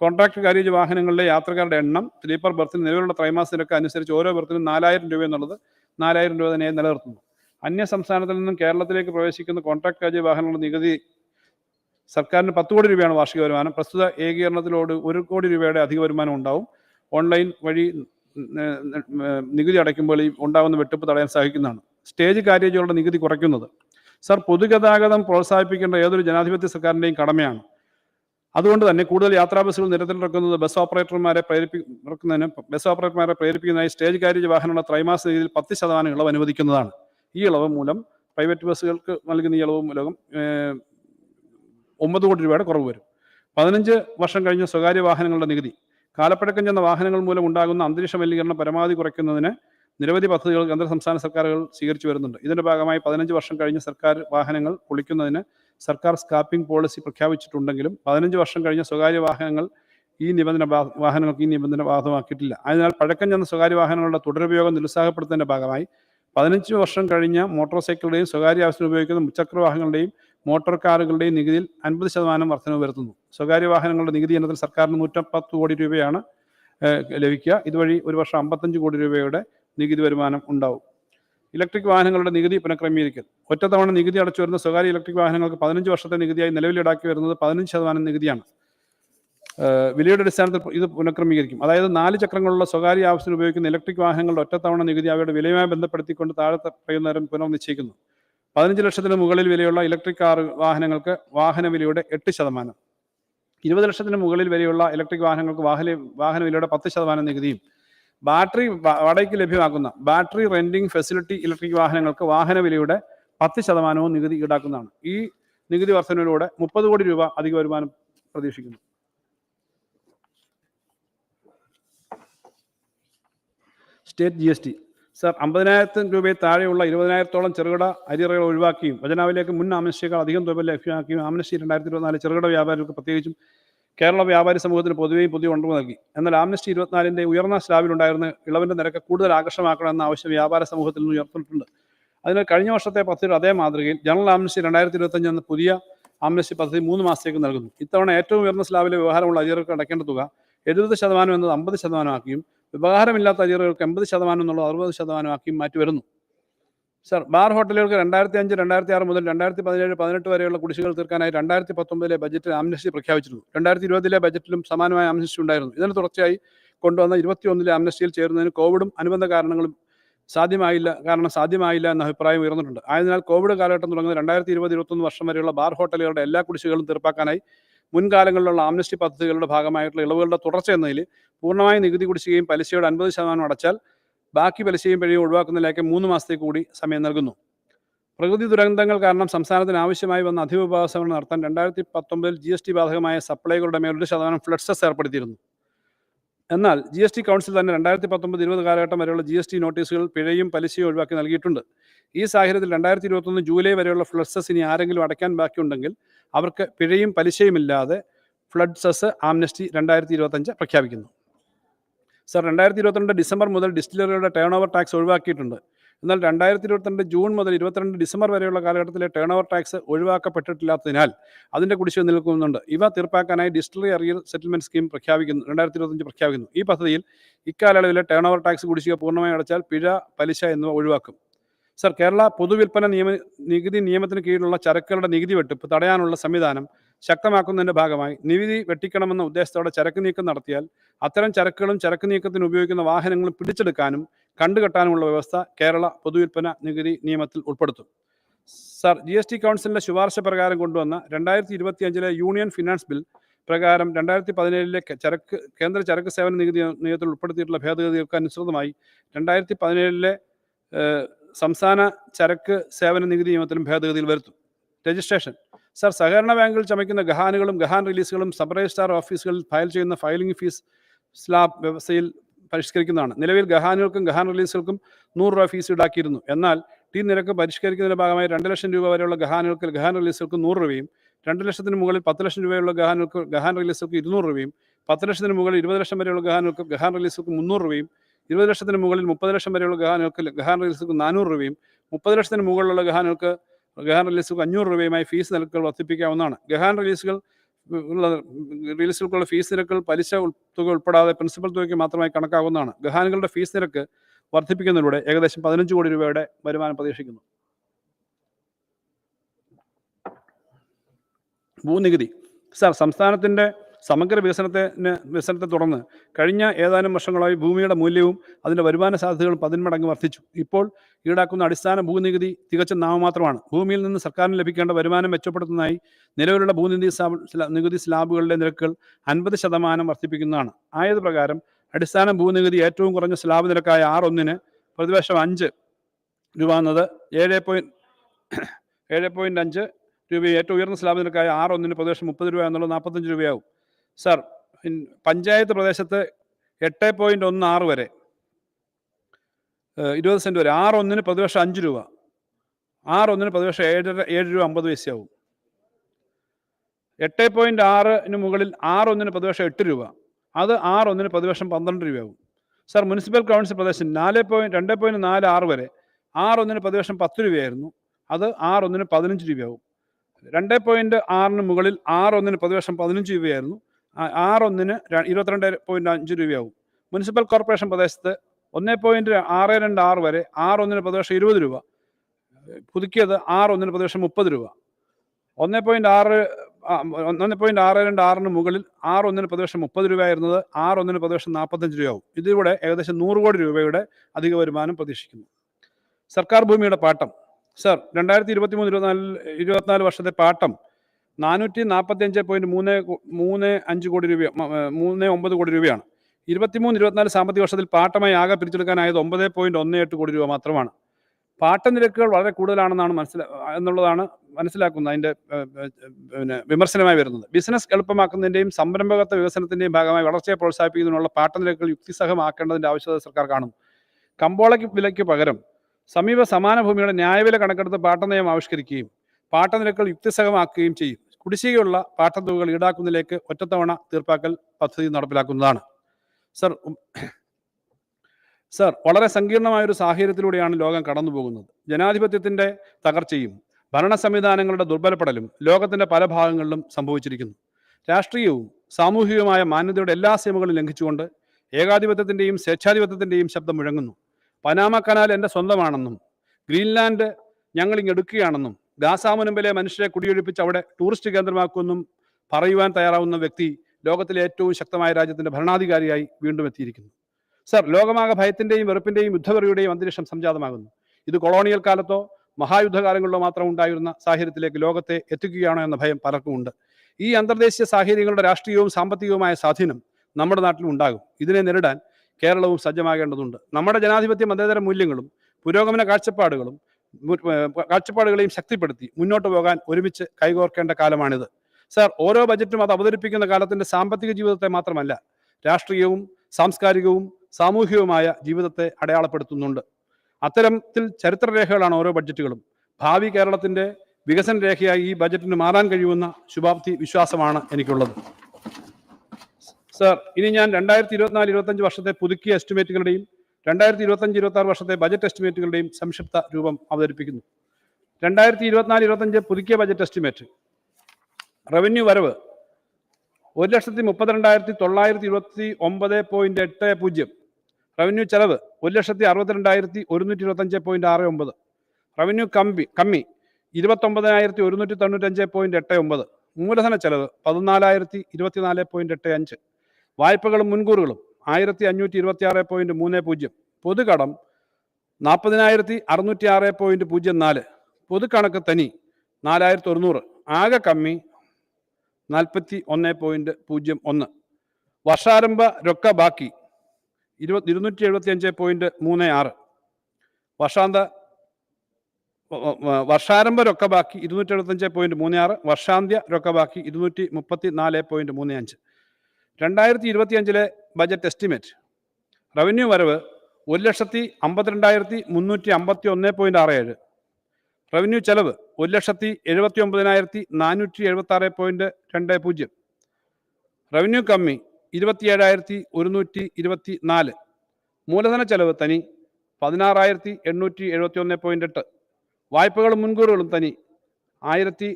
കോൺട്രാക്ട് കാരേജ് വാഹനങ്ങളിലെ യാത്രക്കാരുടെ എണ്ണം സ്ലീപ്പർ ബർത്തിന് നിലവിലുള്ള ത്രൈമാസ നിരക്ക് അനുസരിച്ച് ഓരോ ബർത്തിനും നാലായിരം രൂപ എന്നുള്ളത് നാലായിരം രൂപ തന്നെ നിലനിർത്തുന്നു. അന്യ സംസ്ഥാനത്തിൽ നിന്നും കേരളത്തിലേക്ക് പ്രവേശിക്കുന്ന കോൺട്രാക്ട് രാജ്യ വാഹനങ്ങളുടെ നികുതി സർക്കാരിന് പത്ത് കോടി രൂപയാണ് വാർഷിക വരുമാനം. പ്രസ്തുത ഏകീകരണത്തിലോട് ഒരു കോടി രൂപയുടെ അധിക വരുമാനം ഉണ്ടാവും. ഓൺലൈൻ വഴി നികുതി അടയ്ക്കുമ്പോൾ ഈ ഉണ്ടാകുന്ന വെട്ടിപ്പ് തടയാൻ സഹായിക്കുന്നതാണ് സ്റ്റേജ് കാര്യേജുകളുടെ നികുതി കുറയ്ക്കുന്നത്. സർ പൊതുഗതാഗതം പ്രോത്സാഹിപ്പിക്കേണ്ട ഏതൊരു ജനാധിപത്യ സർക്കാരിന്റെയും കടമയാണ്. അതുകൊണ്ട് തന്നെ കൂടുതൽ യാത്രാ ബസ്സുകൾ നിരത്തിലിറക്കുന്നത് ബസ് ഓപ്പറേറ്റർമാരെ പ്രേരിപ്പി ഇറക്കുന്നതിന് ബസ് ഓപ്പറേറ്റർമാരെ പ്രേരിപ്പിക്കുന്നതിനായി സ്റ്റേജ് കാരേജ് വാഹനങ്ങളുടെ ത്രൈമാസ രീതിയിൽ പത്ത് ശതമാനം ഇളവ് അനുവദിക്കുന്നതാണ്. ഈ ഇളവ് മൂലം പ്രൈവറ്റ് ബസ്സുകൾക്ക് നൽകുന്ന ഈ ഇളവ് മൂലം ഒമ്പത് കോടി രൂപയുടെ കുറവ് വരും. പതിനഞ്ച് വർഷം കഴിഞ്ഞ സ്വകാര്യ വാഹനങ്ങളുടെ നികുതി. കാലപ്പഴക്കം ചെന്ന വാഹനങ്ങൾ മൂലം ഉണ്ടാകുന്ന അന്തരീക്ഷ മലിനീകരണം പരമാവധി കുറയ്ക്കുന്നതിന് നിരവധി പദ്ധതികൾ കേന്ദ്ര സംസ്ഥാന സർക്കാരുകൾ സ്വീകരിച്ചു വരുന്നുണ്ട്. ഇതിന്റെ ഭാഗമായി പതിനഞ്ച് വർഷം കഴിഞ്ഞ സർക്കാർ വാഹനങ്ങൾ പൊളിക്കുന്നതിന് സർക്കാർ സ്കാപ്പിംഗ് പോളിസി പ്രഖ്യാപിച്ചിട്ടുണ്ടെങ്കിലും പതിനഞ്ച് വർഷം കഴിഞ്ഞ സ്വകാര്യ വാഹനങ്ങൾ ഈ നിബന്ധന വാഹനങ്ങൾക്ക് ഈ നിബന്ധന ബാധകമാക്കിയിട്ടില്ല. അതിനാൽ പഴക്കം ചെന്ന സ്വകാര്യ വാഹനങ്ങളുടെ തുടരുപയോഗം നിരുത്സാഹപ്പെടുത്തുന്നതിന്റെ ഭാഗമായി പതിനഞ്ച് വർഷം കഴിഞ്ഞ മോട്ടോർ സൈക്കിളുടെയും സ്വകാര്യ ആവശ്യത്തിന് ഉപയോഗിക്കുന്ന മുച്ചക്ര വാഹനങ്ങളുടെയും മോട്ടോർ കാറുകളുടെയും നികുതിയിൽ അൻപത് ശതമാനം വർധനവ് വരുത്തുന്നു. സ്വകാര്യ വാഹനങ്ങളുടെ നികുതി എന്നതിൽ സർക്കാരിന് നൂറ്റപ്പത്ത് കോടി രൂപയാണ് ലഭിക്കുക. ഇതുവഴി ഒരു വർഷം അമ്പത്തഞ്ച് കോടി രൂപയുടെ നികുതി വരുമാനം ഉണ്ടാവും. ഇലക്ട്രിക് വാഹനങ്ങളുടെ നികുതി പുനഃക്രമീകരിക്കൽ. ഒറ്റത്തവണ നികുതി അടച്ചു വരുന്ന സ്വകാര്യ ഇലക്ട്രിക് വാഹനങ്ങൾക്ക് പതിനഞ്ച് വർഷത്തെ നികുതിയായി നിലവിൽ വരുന്നത് പതിനഞ്ച് ശതമാനം നികുതിയാണ്. വിലയുടെ അടിസ്ഥാനത്തിൽ ഇത് പുനഃക്രമീകരിക്കും. അതായത് നാല് ചക്രങ്ങളുള്ള സ്വകാര്യ ആവശ്യത്തിന് ഉപയോഗിക്കുന്ന ഇലക്ട്രിക് വാഹനങ്ങളുടെ ഒറ്റത്തവണ നികുതി അവയുടെ വിലയുമായി ബന്ധപ്പെടുത്തിക്കൊണ്ട് താഴെ പറയുന്നവരും പുനർനിശ്ചയിക്കുന്നു. പതിനഞ്ച് ലക്ഷത്തിന് മുകളിൽ വിലയുള്ള ഇലക്ട്രിക് കാർ വാഹനങ്ങൾക്ക് വാഹന വിലയുടെ എട്ട് ശതമാനം. ഇരുപത് ലക്ഷത്തിന് മുകളിൽ വിലയുള്ള ഇലക്ട്രിക് വാഹനങ്ങൾക്ക് വാഹന വാഹന വിലയുടെ പത്ത് ശതമാനം നികുതിയും ബാറ്ററി വാടകയ്ക്ക് ലഭ്യമാക്കുന്ന ബാറ്ററി റെന്റിംഗ് ഫെസിലിറ്റി ഇലക്ട്രിക് വാഹനങ്ങൾക്ക് വാഹന വിലയുടെ പത്ത് ശതമാനവും നികുതി ഈടാക്കുന്നതാണ്. ഈ നികുതി വർധനയിലൂടെ മുപ്പത് കോടി രൂപ അധിക വരുമാനം പ്രതീക്ഷിക്കുന്നു. State G S T. Sir അമ്പതിനായിരത്തിന് രൂപയിൽ താഴെയുള്ള ഇരുപതിനായിരത്തോളം ചെറുകിട അരിയറകൾ ഒഴിവാക്കിയും വചനാവിലേക്ക് മുൻ ആംനസ്റ്റിയേക്കാൾ അധികം തുക ലഭ്യമാക്കിയും ആംനസ്റ്റി രണ്ടായിരത്തി ഇരുപത്തിനാല് ചെറുകിട വ്യാപാരികൾക്ക് പ്രത്യേകിച്ചും കേരള വ്യാപാരി സമൂഹത്തിന് പൊതുവെയും പുതിയ ഉണർവ് നൽകി. എന്നാൽ ആംനസ്റ്റി ഇരുപത്തിനാലിന്റെ ഉയർന്ന സ്ലാബിലുണ്ടായിരുന്ന ഇളവിന്റെ നിരക്ക് കൂടുതൽ ആകർഷമാക്കണമെന്ന ആവശ്യം വ്യാപാര സമൂഹത്തിൽ നിന്ന് ഉയർത്തിയിട്ടുണ്ട് അതിനാൽ കഴിഞ്ഞ വർഷത്തെ പദ്ധതിയുടെ അതേ മാതൃകയിൽ ജനറൽ ആംനസ്റ്റി രണ്ടായിരത്തി ഇരുപത്തഞ്ച് എന്ന പുതിയ ആംനസ്റ്റി പദ്ധതി മൂന്ന് മാസത്തേക്ക് നൽകുന്നു. ഇത്തവണ ഏറ്റവും ഉയർന്ന സ്ലാബിലെ വ്യവഹാരമുള്ള അരിയർക്ക് അടയ്ക്കേണ്ട തുക എഴുപത് ശതമാനം എന്നത് അമ്പത് ശതമാനമാക്കിയും വ്യവഹാരമില്ലാത്ത അരിയറുകൾക്ക് എൺപത് ശതമാനം എന്നുള്ളത് അറുപത് ശതമാനമാക്കിയും മാറ്റി വരുന്നു സർ ബാർ ഹോട്ടലുകൾക്ക് രണ്ടായിരത്തി അഞ്ച് രണ്ടായിരത്തി ആറ് മുതൽ രണ്ടായിരത്തി പതിനേഴ് പതിനെട്ട് വരെയുള്ള കുടിശ്ശികൾ തീർക്കാനായി രണ്ടായിരത്തി പത്തൊമ്പതിലെ ബജറ്റിൽ ആംനസ്റ്റി പ്രഖ്യാപിച്ചിരുന്നു. രണ്ടായിരത്തി ഇരുപതിലെ ബജറ്റിലും സമാനമായ ആംനസ്റ്റി ഉണ്ടായിരുന്നു. ഇതിന് തുടർച്ചയായി കൊണ്ടുവന്ന ഇരുപത്തിയൊന്നിലെ ആംനസ്റ്റിയിൽ ചേരുന്നതിന് കോവിഡും അനുബന്ധ കാരണങ്ങളും സാധ്യമായില്ല കാരണം സാധ്യമായില്ല എന്ന അഭിപ്രായം ഉയർന്നിട്ടുണ്ട്. ആയതിനാൽ കോവിഡ് കാലഘട്ടം തുടങ്ങുന്ന രണ്ടായിരത്തി ഇരുപത് ഇരുപത്തൊന്ന് വർഷം വരെയുള്ള ബാർ ഹോട്ടലുകളുടെ എല്ലാ കുടിശ്ശികളും തീർപ്പാക്കാനായി മുൻകാലങ്ങളിലുള്ള ആംനസ്റ്റി പദ്ധതികളുടെ ഭാഗമായിട്ടുള്ള ഇളവുകളുടെ തുടർച്ച എന്നതിൽ പൂർണമായി നികുതി കുടിശ്ശികയും പലിശയുടെ അൻപത് ശതമാനം അടച്ചാൽ ബാക്കി പലിശയും പിഴയും ഒഴിവാക്കുന്നതിലേക്ക് മൂന്ന് മാസത്തേക്ക് കൂടി സമയം നൽകുന്നു. പ്രകൃതി ദുരന്തങ്ങൾ കാരണം സംസ്ഥാനത്തിന് ആവശ്യമായി വന്ന അധിക വിഭാഗങ്ങൾ നടത്താൻ രണ്ടായിരത്തി പത്തൊമ്പതിൽ ജി എസ് ടി ബാധകമായ സപ്ലൈകളുടെ മേൽ ഒരു ശതമാനം ഫ്ലഡ് ഏർപ്പെടുത്തിയിരുന്നു. എന്നാൽ ജി എസ് ടി കൗൺസിൽ തന്നെ രണ്ടായിരത്തി പത്തൊമ്പത് ഇരുപത് കാലഘട്ടം വരെയുള്ള ജി എസ് ടി നോട്ടീസുകൾ പിഴയും പലിശയും ഒഴിവാക്കി നൽകിയിട്ടുണ്ട്. ഈ സാഹചര്യത്തിൽ രണ്ടായിരത്തി ഇരുപത്തൊന്ന് ജൂലൈ വരെയുള്ള ഫ്ലഡ്സസ് ഇനി ആരെങ്കിലും അടയ്ക്കാൻ ബാക്കിയുണ്ടെങ്കിൽ അവർക്ക് പിഴയും പലിശയും ഇല്ലാതെ ഫ്ലഡ്സസ് ആംനസ്റ്റി രണ്ടായിരത്തി ഇരുപത്തഞ്ച് പ്രഖ്യാപിക്കുന്നു. സർ രണ്ടായിരത്തി ഇരുപത്തിരണ്ട് ഡിസംബർ മുതൽ ഡിസ്റ്റിലറിയുടെ ടേൺ ഓവർ ടാക്സ് ഒഴിവാക്കിയിട്ടുണ്ട്. എന്നാൽ രണ്ടായിരത്തി ഇരുപത്തിരണ്ട് ജൂൺ മുതൽ ഇരുപത്തിരണ്ട് ഡിസംബർ വരെയുള്ള കാലഘട്ടത്തിലെ ടേൺ ഓവർ ടാക്സ് ഒഴിവാക്കപ്പെട്ടിട്ടില്ലാത്തതിനാൽ അതിന്റെ കുടിശ്ശിക നിൽക്കുന്നുണ്ട് ഇവ തീർപ്പാക്കാനായി ഡിസ്റ്റിലറി അറിയൽ സെറ്റിൽമെന്റ് സ്കീം പ്രഖ്യാപിക്കുന്നു രണ്ടായിരത്തി ഇരുപത്തഞ്ച് പ്രഖ്യാപിക്കുന്നു. ഈ പദ്ധതിയിൽ ഇക്കാലയളവിലെ ടേൺ ഓവർ ടാക്സ് കുടിശ്ശിക പൂർണമായി അടച്ചാൽ പിഴ പലിശ എന്നിവ ഒഴിവാക്കും. സർ കേരള പൊതുവിൽപ്പന നിയമ നികുതി നിയമത്തിന് കീഴിലുള്ള ചരക്കുകളുടെ നികുതി വെട്ടിപ്പ് തടയാനുള്ള സംവിധാനം ശക്തമാക്കുന്നതിന്റെ ഭാഗമായി നികുതി വെട്ടിക്കണമെന്ന ഉദ്ദേശത്തോടെ ചരക്ക് നീക്കം നടത്തിയാൽ അത്തരം ചരക്കുകളും ചരക്ക് നീക്കത്തിന് ഉപയോഗിക്കുന്ന വാഹനങ്ങളും പിടിച്ചെടുക്കാനും കണ്ടുകെട്ടാനുമുള്ള വ്യവസ്ഥ കേരള പൊതുവിൽപ്പന നികുതി നിയമത്തിൽ ഉൾപ്പെടുത്തും. സർ ജി എസ് ടി കൗൺസിലിന്റെ ശുപാർശ പ്രകാരം കൊണ്ടുവന്ന രണ്ടായിരത്തി ഇരുപത്തി അഞ്ചിലെ യൂണിയൻ ഫിനാൻസ് ബിൽ പ്രകാരം രണ്ടായിരത്തി പതിനേഴിലെ ചരക്ക് കേന്ദ്ര ചരക്ക് സേവന നികുതി നിയമത്തിൽ ഉൾപ്പെടുത്തിയിട്ടുള്ള ഭേദഗതികൾക്ക് അനുസൃതമായി രണ്ടായിരത്തി പതിനേഴിലെ സംസ്ഥാന ചരക്ക് സേവന നികുതി നിയമത്തിലും ഭേദഗതിയിൽ വരുത്തും. രജിസ്ട്രേഷൻ. സർ സഹകരണ ബാങ്കിൽ ചമയ്ക്കുന്ന ഗഹാനുകളും ഗഹാൻ റിലീസുകളും സബ് രജിസ്ട്രാർ ഓഫീസുകളിൽ ഫയൽ ചെയ്യുന്ന ഫയലിംഗ് ഫീസ് സ്ലാബ് വ്യവസ്ഥയിൽ പരിഷ്കരിക്കുന്നതാണ്. നിലവിൽ ഗഹാനുകൾക്കും ഗഹാൻ റിലീസുകൾക്കും നൂറ് രൂപ ഫീസ് ഈടാക്കിയിരുന്നു. എന്നാൽ ടി നിരക്ക് പരിഷ്കരിക്കുന്നതിന്റെ ഭാഗമായി രണ്ട് ലക്ഷം രൂപ വരെയുള്ള ഗഹാനുകൾക്ക് ഗഹാൻ റിലീസുകൾക്ക് നൂറ് രൂപയും രണ്ട് ലക്ഷത്തിന് മുകളിൽ പത്ത് ലക്ഷം രൂപയുള്ള ഗഹാനുകൾക്ക് ഗഹാൻ റിലീസുകൾക്ക് ഇരുന്നൂറ് രൂപയും പത്ത് ലക്ഷത്തിന് മുകളിൽ ഇരുപത് ലക്ഷം വരെയുള്ള ഗഹാനുകൾക്ക് ഗഹാൻ റിലീസുകൾക്ക് മുന്നൂറ് രൂപയും ഇരുപത് ലക്ഷത്തിന് മുകളിൽ മുപ്പത് ലക്ഷം വരെയുള്ള ഗഹാനുകൾക്ക് ഗഹാൻ റിലീസുകൾക്ക് നാനൂറ് രൂപയും മുപ്പത് ലക്ഷത്തിന് മുകളിലുള്ള ഗഹാനുകൾക്ക് ഗഹാൻ റിലീസുകൾ അഞ്ഞൂറ് രൂപയുമായി ഫീസ് നിരക്കുകൾ വർദ്ധിപ്പിക്കാവുന്നതാണ്. ഗഹാൻ റിലീസുകൾ ഉള്ള റിലീസുകൾക്കുള്ള ഫീസ് നിരക്കുകൾ പലിശ തുക ഉൾപ്പെടാതെ പ്രിൻസിപ്പൽ തുകയ്ക്ക് മാത്രമായി കണക്കാവുന്നതാണ്. ഗഹാനുകളുടെ ഫീസ് നിരക്ക് വർദ്ധിപ്പിക്കുന്നതിലൂടെ ഏകദേശം പതിനഞ്ച് കോടി രൂപയുടെ വരുമാനം പ്രതീക്ഷിക്കുന്നു. ഭൂനികുതി. സാർ സംസ്ഥാനത്തിന്റെ സമഗ്ര വികസനത്തിന് വികസനത്തെ തുടർന്ന് കഴിഞ്ഞ ഏതാനും വർഷങ്ങളായി ഭൂമിയുടെ മൂല്യവും അതിന്റെ വരുമാന സാധ്യതകളും പതിന്മടങ്ങ് വർദ്ധിച്ചു. ഇപ്പോൾ ഈടാക്കുന്ന അടിസ്ഥാന ഭൂനികുതി തികച്ചും നാമമാത്രമാണ് ഭൂമിയിൽ നിന്ന് സർക്കാരിന് ലഭിക്കേണ്ട വരുമാനം മെച്ചപ്പെടുത്തുന്നതായി നിലവിലുള്ള ഭൂനികുതി നികുതി സ്ലാബുകളുടെ നിരക്കുകൾ അൻപത് ശതമാനം വർദ്ധിപ്പിക്കുന്നതാണ്. ആയത് പ്രകാരം അടിസ്ഥാന ഭൂനികുതി ഏറ്റവും കുറഞ്ഞ സ്ലാബ് നിരക്കായ ആർ ഒന്നിന് പ്രതിവർഷം അഞ്ച് രൂപ എന്നത് ഏഴ് പോയിന്റ് ഏഴ് പോയിന്റ് അഞ്ച് രൂപയും ഏറ്റവും ഉയർന്ന സ്ലാബ് നിരക്കായ ആർ ഒന്നിന് പ്രതിവർഷം മുപ്പത് രൂപ എന്നുള്ളത് നാൽപ്പത്തഞ്ച് രൂപയാവും. സാർ പഞ്ചായത്ത് പ്രദേശത്ത് എട്ട് പോയിന്റ് ഒന്ന് ആറ് വരെ. ഇരുപത് സെന്റ് വരെ. ആറ് ഒന്നിന് പ്രതിവർഷം അഞ്ച് രൂപ. ആറ് ഒന്നിന് പ്രതിവർഷം ഏഴര ഏഴ് രൂപ അമ്പത് പൈസയാവും എട്ട് പോയിന്റ് ആറിന് മുകളിൽ ആറ് ഒന്നിന് പ്രതിവർഷം എട്ട് രൂപ. അത് ആറ് ഒന്നിന് പ്രതിവർഷം പന്ത്രണ്ട് രൂപയാവും സാർ മുനിസിപ്പൽ കൗൺസിൽ പ്രദേശം നാല് പോയിന്റ് രണ്ട് പോയിന്റ് നാല് ആറ് വരെ ആറ് ഒന്നിന് പ്രതിവർഷം പത്ത് രൂപയായിരുന്നു. അത് ആറ് ഒന്നിന് പതിനഞ്ച് രൂപയാവും രണ്ട് പോയിന്റ് ആറിന് മുകളിൽ ആറ് ഒന്നിന് പ്രതിവർഷം പതിനഞ്ച് രൂപയായിരുന്നു. ആ- ആറ് ഒന്നിന് ര- ഇരുപത്തിരണ്ട് പോയിന്റ് അഞ്ച് രൂപയാവും. മുനിസിപ്പൽ കോർപ്പറേഷൻ പ്രദേശത്ത് ഒന്ന് പോയിന്റ് ആറ് രണ്ട് ആറ് വരെ ആറ് ഒന്നിന് പ്രതിവർഷം ഇരുപത് രൂപ. പുതുക്കിയത് ആറ് ഒന്നിന് പ്രതിവർഷം മുപ്പത് രൂപ. ഒന്ന് പോയിന്റ് ആറ് ഒന്നേ പോയിന്റ് ആറ് രണ്ട് ആറിന് മുകളിൽ ആറ് ഒന്നിന് പ്രദേശം മുപ്പത് രൂപയായിരുന്നത് ആറ് ഒന്നിന് പ്രതിവർഷം നാൽപ്പത്തഞ്ച് രൂപയാവും. ഇതിലൂടെ ഏകദേശം നൂറ് കോടി രൂപയുടെ അധിക വരുമാനം പ്രതീക്ഷിക്കുന്നു. സർക്കാർ ഭൂമിയുടെ പാട്ടം. സർ രണ്ടായിരത്തി ഇരുപത്തി മൂന്ന് ഇരുപത്തിനാല് ഇരുപത്തിനാല് വർഷത്തെ പാട്ടം നാനൂറ്റി നാൽപ്പത്തി അഞ്ച് പോയിന്റ് മൂന്ന് മൂന്ന് അഞ്ച് കോടി രൂപ മൂന്ന് ഒമ്പത് കോടി രൂപയാണ്. ഇരുപത്തിമൂന്ന് ഇരുപത്തിനാല് സാമ്പത്തിക വർഷത്തിൽ പാട്ടമായി ആകെ പിരിച്ചെടുക്കാനായത് ഒമ്പത് പോയിന്റ് ഒന്ന് എട്ട് കോടി രൂപ മാത്രമാണ്. പാട്ട നിരക്കുകൾ വളരെ കൂടുതലാണെന്നാണ് മനസ്സിലാ എന്നുള്ളതാണ് മനസ്സിലാക്കുന്നത് ഏ, പിന്നെ വിമർശനമായി വരുന്നത്. ബിസിനസ് എളുപ്പമാക്കുന്നതിന്റെയും സംരംഭകത്വ വികസനത്തിന്റെയും ഭാഗമായി വളർച്ചയെ പ്രോത്സാഹിപ്പിക്കുന്നതിനുള്ള പാട്ട നിരക്കുകൾ യുക്തിസഹമാക്കേണ്ടതിന്റെ ആവശ്യകത സർക്കാർ കാണുന്നു കമ്പോളയ്ക്ക് വിലയ്ക്ക് പകരം സമീപ സമാന ഭൂമിയുടെ ന്യായവില കണക്കെടുത്ത് പാട്ടനയം ആവിഷ്കരിക്കുകയും പാട്ടനിരക്കുകൾ യുക്തിസഹമാക്കുകയും ചെയ്യും. കുടിശ്ശികയുള്ള പാട്ടത്തുകകൾ ഈടാക്കുന്നതിലേക്ക് ഒറ്റത്തവണ തീർപ്പാക്കൽ പദ്ധതി നടപ്പിലാക്കുന്നതാണ്. സർ സർ വളരെ സങ്കീർണമായ ഒരു സാഹചര്യത്തിലൂടെയാണ് ലോകം കടന്നുപോകുന്നത്. ജനാധിപത്യത്തിന്റെ തകർച്ചയും ഭരണ സംവിധാനങ്ങളുടെ ദുർബലപ്പെടലും ലോകത്തിന്റെ പല ഭാഗങ്ങളിലും സംഭവിച്ചിരിക്കുന്നു. രാഷ്ട്രീയവും സാമൂഹികവുമായ മാന്യതയുടെ എല്ലാ സീമകളും ലംഘിച്ചുകൊണ്ട് ഏകാധിപത്യത്തിന്റെയും സ്വേച്ഛാധിപത്യത്തിന്റെയും ശബ്ദം മുഴങ്ങുന്നു. പനാമ കനാൽ എന്റെ സ്വന്തമാണെന്നും ഗ്രീൻലാൻഡ് ഞങ്ങൾ ഇങ്ങ് എടുക്കുകയാണെന്നും ഗാസാമുനമ്പിലെ മനുഷ്യരെ കുടിയൊഴിപ്പിച്ച് അവിടെ ടൂറിസ്റ്റ് കേന്ദ്രമാക്കുമെന്നും പറയുവാൻ തയ്യാറാവുന്ന വ്യക്തി ലോകത്തിലെ ഏറ്റവും ശക്തമായ രാജ്യത്തിന്റെ ഭരണാധികാരിയായി വീണ്ടും എത്തിയിരിക്കുന്നു. സർ ലോകമാകെ ഭയത്തിന്റെയും വെറുപ്പിന്റെയും യുദ്ധവെറിയുടെയും അന്തരീക്ഷം സംജാതമാകുന്നു. ഇത് കൊളോണിയൽ കാലത്തോ മഹായുദ്ധകാലങ്ങളിലോ മാത്രം ഉണ്ടായിരുന്ന സാഹചര്യത്തിലേക്ക് ലോകത്തെ എത്തിക്കുകയാണോ എന്ന ഭയം പലർക്കും ഉണ്ട്. ഈ അന്തർദേശീയ സാഹചര്യങ്ങളുടെ രാഷ്ട്രീയവും സാമ്പത്തികവുമായ സ്വാധീനം നമ്മുടെ നാട്ടിലും ഉണ്ടാകും. ഇതിനെ നേരിടാൻ കേരളവും സജ്ജമാകേണ്ടതുണ്ട്. നമ്മുടെ ജനാധിപത്യ മതേതര മൂല്യങ്ങളും പുരോഗമന കാഴ്ചപ്പാടുകളും കാഴ്ചപ്പാടുകളെയും ശക്തിപ്പെടുത്തി മുന്നോട്ട് പോകാൻ ഒരുമിച്ച് കൈകോർക്കേണ്ട കാലമാണിത്. സാർ ഓരോ ബജറ്റും അത് അവതരിപ്പിക്കുന്ന കാലത്തിന്റെ സാമ്പത്തിക ജീവിതത്തെ മാത്രമല്ല രാഷ്ട്രീയവും സാംസ്കാരികവും സാമൂഹികവുമായ ജീവിതത്തെ അടയാളപ്പെടുത്തുന്നുണ്ട്. അത്തരത്തിൽ ചരിത്രരേഖകളാണ് ഓരോ ബഡ്ജറ്റുകളും ഭാവി കേരളത്തിന്റെ വികസന രേഖയായി ഈ ബജറ്റിന് മാറാൻ കഴിയുമെന്ന ശുഭാപ്തി വിശ്വാസമാണ് എനിക്കുള്ളത്. സർ ഇനി ഞാൻ രണ്ടായിരത്തി ഇരുപത്തിനാല് ഇരുപത്തഞ്ച് വർഷത്തെ പുതുക്കിയ എസ്റ്റിമേറ്റുകളുടെയും രണ്ടായിരത്തി ഇരുപത്തഞ്ച് ഇരുപത്തി ആറ് വർഷത്തെ ബജറ്റ് എസ്റ്റിമേറ്റുകളുടെയും സംക്ഷിപ്ത രൂപം അവതരിപ്പിക്കുന്നു. രണ്ടായിരത്തി ഇരുപത്തിനാല് ഇരുപത്തഞ്ച് പുതുക്കിയ ബജറ്റ് എസ്റ്റിമേറ്റ് റവന്യൂ വരവ് ഒരു ലക്ഷത്തി മുപ്പത്തിരണ്ടായിരത്തി തൊള്ളായിരത്തി ഇരുപത്തി ഒമ്പത് പോയിന്റ് എട്ട് പൂജ്യം. റവന്യൂ ചെലവ് ഒരു ലക്ഷത്തി അറുപത്തിരണ്ടായിരത്തി ഒരുന്നൂറ്റി ഇരുപത്തഞ്ച് പോയിന്റ് ആറ് ഒമ്പത്. റവന്യൂ കമ്പി കമ്മി ഇരുപത്തൊമ്പതിനായിരത്തി ഒരുന്നൂറ്റി തൊണ്ണൂറ്റഞ്ച് പോയിന്റ് എട്ട് ഒമ്പത്. മൂലധന ചെലവ് പതിനാലായിരത്തി ഇരുപത്തിനാല് പോയിന്റ് എട്ട് അഞ്ച്. വായ്പകളും മുൻകൂറുകളും ആയിരത്തി അഞ്ഞൂറ്റി ഇരുപത്തി ആറ് പോയിന്റ് മൂന്ന് പൂജ്യം. പൊതുകടം നാൽപ്പതിനായിരത്തി അറുന്നൂറ്റി ആറ് പോയിന്റ് പൂജ്യം നാല്. പൊതുക്കണക്ക് തനി നാലായിരത്തി ഒരുന്നൂറ് ആകെ കമ്മി നാൽപ്പത്തി ഒന്ന് പോയിന്റ് പൂജ്യം ഒന്ന്. വർഷാരംഭ രൊക്ക ബാക്കി ഇരുപത് ഇരുന്നൂറ്റി എഴുപത്തി അഞ്ച് പോയിന്റ് മൂന്ന് ആറ്. വർഷാന്ത വർഷാരംഭ രൊക്ക ബാക്കി ഇരുന്നൂറ്റി എഴുപത്തഞ്ച് പോയിന്റ് മൂന്ന് ആറ്. വർഷാന്ത്യ രൊക്ക ബാക്കി ഇരുന്നൂറ്റി മുപ്പത്തി നാല് പോയിന്റ് മൂന്ന് അഞ്ച്. രണ്ടായിരത്തി ഇരുപത്തി അഞ്ചിലെ ബജറ്റ് എസ്റ്റിമേറ്റ് റവന്യൂ വരവ് ഒരു ലക്ഷത്തി അമ്പത്തിരണ്ടായിരത്തി മുന്നൂറ്റി അമ്പത്തി ഒന്ന് പോയിന്റ് ആറ് ഏഴ്. റവന്യൂ ചെലവ് ഒരു ലക്ഷത്തി എഴുപത്തി ഒമ്പതിനായിരത്തി നാനൂറ്റി എഴുപത്തി ആറ് പോയിന്റ് രണ്ട് പൂജ്യം. റവന്യൂ കമ്മി ഇരുപത്തിയേഴായിരത്തി ഒരുന്നൂറ്റി ഇരുപത്തി നാല് മൂലധന ചെലവ് തനി പതിനാറായിരത്തി എണ്ണൂറ്റി എഴുപത്തി ഒന്ന് പോയിന്റ് എട്ട്. വായ്പകളും മുൻകൂറുകളും തനി ആയിരത്തി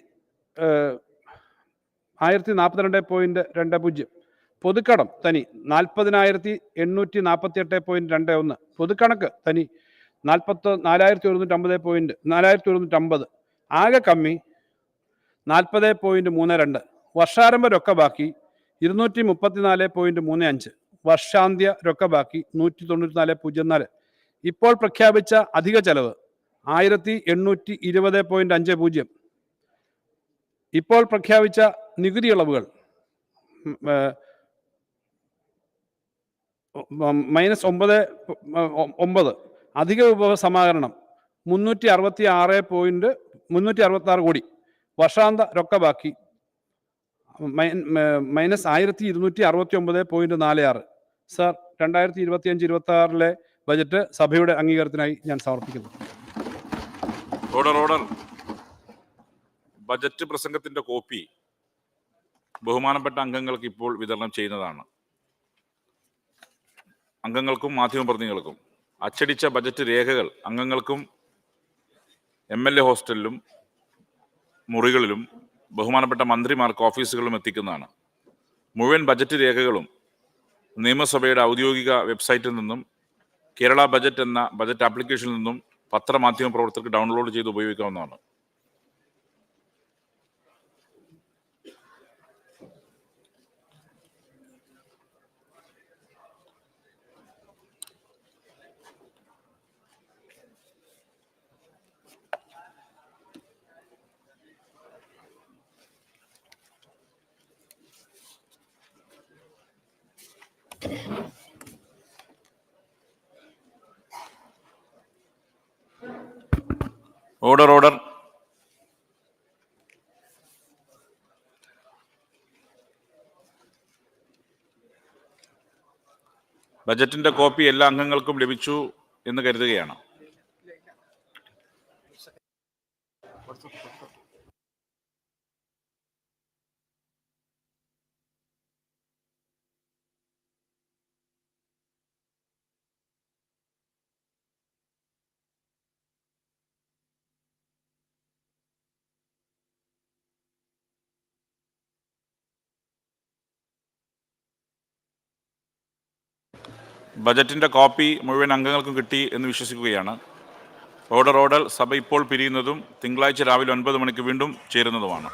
ആയിരത്തി നാൽപ്പത്തിരണ്ട് പോയിന്റ് രണ്ട് പൂജ്യം. പൊതുക്കടം തനി നാൽപ്പതിനായിരത്തി എണ്ണൂറ്റി നാൽപ്പത്തി എട്ട് പോയിന്റ് രണ്ട് ഒന്ന്. പൊതുക്കണക്ക് തനി നാൽപ്പത്തി നാലായിരത്തി ഒരുന്നൂറ്റി അമ്പത് പോയിന്റ് നാലായിരത്തി ഒരുന്നൂറ്റി അമ്പത് ആകെ കമ്മി നാൽപ്പത് പോയിന്റ് മൂന്ന് രണ്ട്. വർഷാരംഭ രൊക്ക ബാക്കി ഇരുന്നൂറ്റി മുപ്പത്തിനാല് പോയിന്റ് മൂന്ന് അഞ്ച്. വർഷാന്ത്യ രൊക്ക ബാക്കി നൂറ്റി തൊണ്ണൂറ്റി നാല് പൂജ്യം നാല്. ഇപ്പോൾ പ്രഖ്യാപിച്ച അധിക ചെലവ് ആയിരത്തി എണ്ണൂറ്റി ഇരുപത് പോയിന്റ് അഞ്ച് പൂജ്യം. ഇപ്പോൾ പ്രഖ്യാപിച്ച നികുതി ഇളവുകൾ മൈനസ് ഒമ്പത് ഒമ്പത്. അധിക വിഭവ സമാഹരണം. മുന്നൂറ്റി അറുപത്തി ആറ് പോയിന്റ് മുന്നൂറ്റി അറുപത്തി ആറ് കോടി. വർഷാന്ത രൊക്ക ബാക്കി. മൈനസ് ആയിരത്തി ഇരുന്നൂറ്റി അറുപത്തി ഒമ്പത് പോയിന്റ് നാല് ആറ് സാർ രണ്ടായിരത്തി ഇരുപത്തി അഞ്ച് ഇരുപത്തി ആറിലെ ബജറ്റ് സഭയുടെ അംഗീകാരത്തിനായി ഞാൻ സമർപ്പിക്കുന്നു. ഓർഡർ ഓർഡർ ബജറ്റ് പ്രസംഗത്തിന്റെ കോപ്പി ബഹുമാനപ്പെട്ട അംഗങ്ങൾക്ക് ഇപ്പോൾ വിതരണം ചെയ്യുന്നതാണ്. അംഗങ്ങൾക്കും മാധ്യമപ്രതിനിധികൾക്കും. അച്ചടിച്ച ബജറ്റ് രേഖകൾ അംഗങ്ങൾക്കും എം എൽ എ ഹോസ്റ്റലിലും മുറികളിലും ബഹുമാനപ്പെട്ട മന്ത്രിമാർക്ക് ഓഫീസുകളിലും എത്തിക്കുന്നതാണ്. മുഴുവൻ ബജറ്റ് രേഖകളും നിയമസഭയുടെ ഔദ്യോഗിക വെബ്സൈറ്റിൽ നിന്നും കേരള ബജറ്റ് എന്ന ബജറ്റ് ആപ്ലിക്കേഷനിൽ നിന്നും പത്രമാധ്യമ പ്രവർത്തകർക്ക് ഡൗൺലോഡ് ചെയ്ത് ഉപയോഗിക്കാവുന്നതാണ്. ഓർഡർ ഓർഡർ ബജറ്റിന്റെ കോപ്പി എല്ലാ അംഗങ്ങൾക്കും ലഭിച്ചു എന്ന് കരുതുകയാണ്. ബജറ്റിന്റെ കോപ്പി മുഴുവൻ അംഗങ്ങൾക്കും കിട്ടി എന്ന് വിശ്വസിക്കുകയാണ്. ഓർഡർ ഓർഡർ സഭ ഇപ്പോൾ പിരിയുന്നതും തിങ്കളാഴ്ച രാവിലെ ഒൻപത് മണിക്ക് വീണ്ടും ചേരുന്നതുമാണ്.